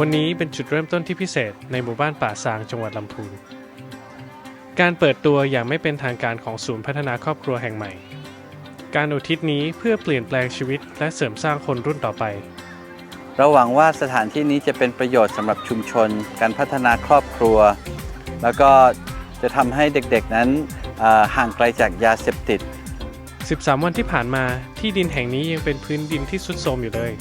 วันนี้เป็นจุดเริ่มต้นที่พิเศษในหมู่บ้านป่าซางจังหวัดลำพูน การเปิดตัวอย่างไม่เป็นทางการของศูนย์พัฒนาครอบครัวแห่งใหม่ การอุทิศนี้เพื่อเปลี่ยนแปลงชีวิตและเสริมสร้างคนรุ่นต่อไป เราหวังว่าสถานที่นี้จะเป็นประโยชน์สำหรับชุมชน การพัฒนาครอบครัว แล้วก็จะทำให้เด็กๆนั้นเอ่อห่างไกลจากยาเสพติด 13 วันที่ผ่านมาที่ดินแห่งนี้ยังเป็นพื้นดินที่ทรุดโทรมอยู่เลย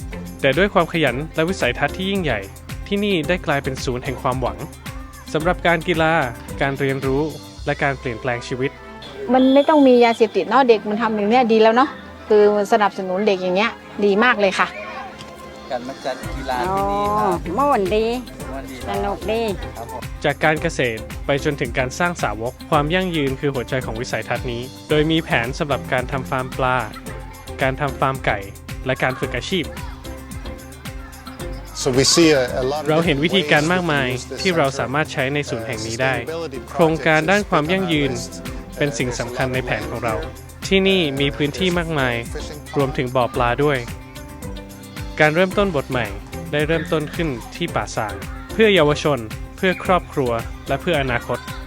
แต่ด้วยความขยันและวิสัยทัศน์ที่ยิ่งใหญ่ ที่นี่ได้กลายเป็นศูนย์แห่งความหวังสำหรับการกีฬา การเรียนรู้ และการเปลี่ยนแปลงชีวิต มันไม่ต้องมียาเสพติดเนาะเด็กมันทำอย่างเนี้ยดีแล้วเนาะคือสนับสนุนเด็กอย่างเงี้ยดีมากเลยค่ะ การมาจัดกีฬาอ๋อที่นี่ครับม่วนดี วันดีสนุกดี ครับผมจากการเกษตรไปจนถึงการสร้างสาวก ความยั่งยืนคือหัวใจของวิสัยทัศน์นี้ โดยมีแผนสำหรับการทำฟาร์มปลา การทำฟาร์มไก่ และการฝึกอาชีพ เราเห็นวิธีการมากมาย different ways we can use this ที่เรา center. สามารถใช้ในศูนย์แห่งนี้ได้ Sustainability โครงการ projects ด้าน is ความ put ยั่ง on our ยืน list. เป็นสิ่ง There's a สำคัญ lot ใน of แผน land ของเรา available. ที่นี่มีพื้นที่มากมาย Fishing รวมถึงบ่อปลาด้วย การเริ่มต้นบทใหม่ได้เริ่มต้นขึ้นที่ป่าสาง เพื่อเยาวชน เพื่อครอบครัว และเพื่ออนาคต pond.